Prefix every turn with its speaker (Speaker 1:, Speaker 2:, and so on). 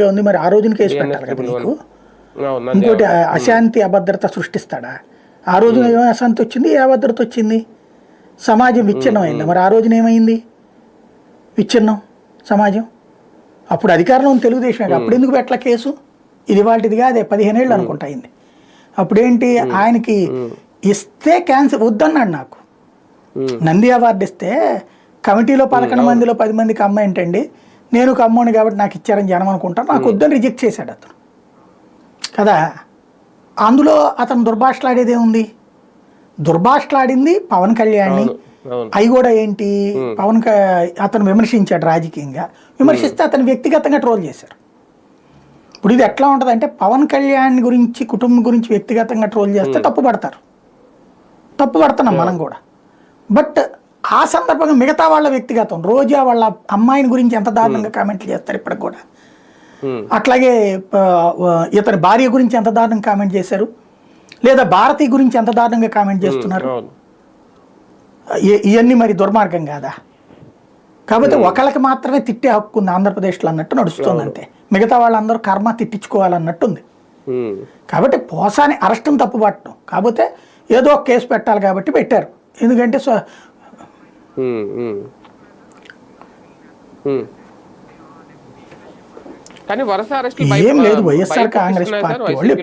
Speaker 1: గా ఉంది. మరి ఆ రోజున కేసు పెట్టాలి కదా నీకు? ఇంకోటి అశాంతి అభద్రత సృష్టిస్తాడా? ఆ రోజున ఏం అశాంతి వచ్చింది? ఏ అభద్రత వచ్చింది? సమాజం విచ్ఛిన్నం అయింది? మరి ఆ రోజున ఏమైంది? విచ్ఛిన్నం? సమాజం? అప్పుడు అధికారంలో ఉంది తెలుగుదేశం అప్పుడు ఎందుకు పెట్టల కేసు? ఇది వాటిదిగా అదే పదిహేను ఏళ్ళు అనుకుంటా అయింది. అప్పుడేంటి? ఆయనకి ఇస్తే క్యాన్సర్ వద్దన్నాడు నాకు. నంది అవార్డు ఇస్తే కమిటీలో పదకొండు మందిలో పది మందికి అమ్మ ఏంటండి నేను కమ్మోని కాబట్టి నాకు ఇచ్చారని జనం అనుకుంటాను నాకు వద్దని రిజెక్ట్ చేశాడు అతను. కదా? అందులో అతను దుర్భాషలాడేది ఏముంది? దుర్భాషలాడింది పవన్ కళ్యాణ్ని. అవి కూడా ఏంటి? పవన్ క- అతను విమర్శించాడు రాజకీయంగా. విమర్శిస్తే అతను వ్యక్తిగతంగా ట్రోల్ చేశారు. ఇప్పుడు ఇది ఎట్లా ఉంటుంది అంటే పవన్ కళ్యాణ్ గురించి కుటుంబం గురించి వ్యక్తిగతంగా ట్రోల్ చేస్తే తప్పు పడతారు తప్పు పడుతున్నాం మనం కూడా. బట్ ఆ సందర్భంగా మిగతా వాళ్ళ వ్యక్తిగతం రోజా వాళ్ళ అమ్మాయిని గురించి ఎంత దారుణంగా కామెంట్లు చేస్తారు ఇప్పటికి కూడా. అట్లాగే ఇతని భార్య గురించి ఎంత దారుణంగా కామెంట్ చేశారు? లేదా భారతి గురించి ఎంత దారుణంగా కామెంట్ చేస్తున్నారు? ఇవన్నీ మరి దుర్మార్గం కాదా? కాకపోతే ఒకళ్ళకి మాత్రమే తిట్టే హక్కు ఉంది ఆంధ్రప్రదేశ్లో అన్నట్టు నడుస్తుంది అంతే. మిగతా వాళ్ళందరూ కర్మ తిట్టించుకోవాలన్నట్టు ఉంది
Speaker 2: ఉమ్,
Speaker 1: కాబట్టి పోసాని అరెస్ట్ని తప్పు పట్టడం కాకపోతే ఏదో ఒక కేసు పెట్టాలి కాబట్టి పెట్టారు. ఎందుకంటే.
Speaker 2: కానీ వరుస అరెస్టులు
Speaker 1: ఏం లేదు వైఎస్ఆర్ కాంగ్రెస్ పార్టీ వాళ్ళు